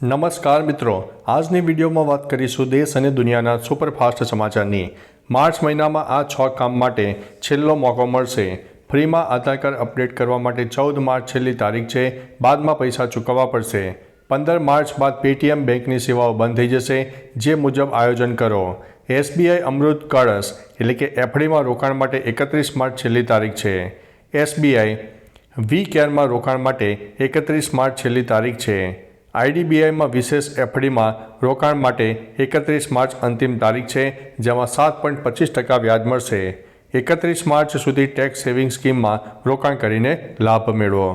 નમસ્કાર મિત્રો, આજની વિડીયોમાં વાત કરીશું દેશ અને દુનિયાના સુપરફાસ્ટ સમાચારની. માર્ચ મહિનામાં આ છ કામ માટે છેલ્લો મોકો મળશે. ફ્રીમાં આધાર કાર્ડ અપડેટ કરવા માટે ચૌદ માર્ચ છેલ્લી તારીખ છે. બાદમાં પૈસા ચૂકવવા પડશે. પંદર માર્ચ બાદ પેટીએમ બેંકની સેવાઓ બંધ થઈ જશે, જે મુજબ આયોજન કરો. એસબીઆઈ અમૃત કળશ, એટલે કે એફડીમાં રોકાણ માટે એકત્રીસ માર્ચ છેલ્લી તારીખ છે. એસબીઆઈ વી કેરમાં રોકાણ માટે એકત્રીસ માર્ચ છેલ્લી તારીખ છે. આઈડીબીઆઈમાં વિશેષ એફડીમાં રોકાણ માટે એકત્રીસ માર્ચ અંતિમ તારીખ છે, જેમાં સાત પોઈન્ટ પચીસ ટકા વ્યાજ મળશે. એકત્રીસ માર્ચ સુધી ટેક્સ સેવિંગ સ્કીમમાં રોકાણ કરીને લાભ મેળવો.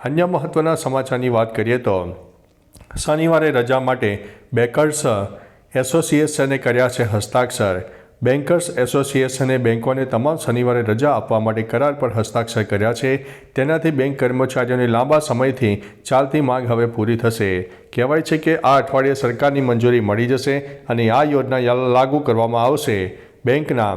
અન્ય મહત્ત્વના સમાચારની વાત કરીએ તો, શનિવારે રજા માટે બેકર્સ એસોસિએશને કર્યા છે હસ્તાક્ષર. બેન્કર્સ એસોસિએશને બેન્કોને તમામ શનિવારે રજા આપવા માટે કરાર પર હસ્તાક્ષર કર્યા છે. તેનાથી બેંક કર્મચારીઓની લાંબા સમયથી ચાલતી માંગ હવે પૂરી થશે. કહેવાય છે કે આ અઠવાડિયે સરકારની મંજૂરી મળી જશે અને આ યોજના લાગુ કરવામાં આવશે. બેંકના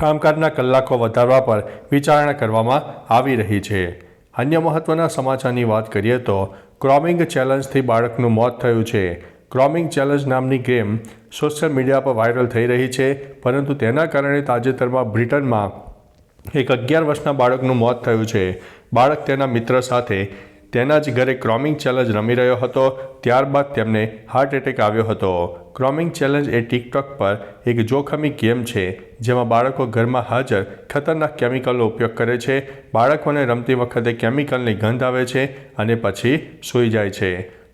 કામકાજના કલાકો વધારવા પર વિચારણા કરવામાં આવી રહી છે. અન્ય મહત્ત્વના સમાચારની વાત કરીએ તો ક્રોમિંગ ચેલેન્જથી બાળકનું મોત થયું છે. ક્રોમિંગ ચેલેન્જ નામની ગેમ સોશિયલ મીડિયા પર વાયરલ થઈ રહી છે. પરંતુ તેના કારણે તાજેતરમાં બ્રિટનમાં એક અગિયાર વર્ષના બાળકનું મોત થયું છે. બાળક તેના મિત્ર સાથે તેના જ ઘરે ક્રોમિંગ ચેલેન્જ રમી રહ્યો હતો. ત્યારબાદ તેમને હાર્ટ એટેક આવ્યો હતો. ક્રોમિંગ ચેલેન્જ એ ટિકટોક પર એક જોખમી ગેમ છે, જેમાં બાળકો ઘરમાં હાજર ખતરનાક કેમિકલનો ઉપયોગ કરે છે. બાળકોને રમતી વખતે કેમિકલની ગંધ આવે છે અને પછી સૂઈ જાય છે.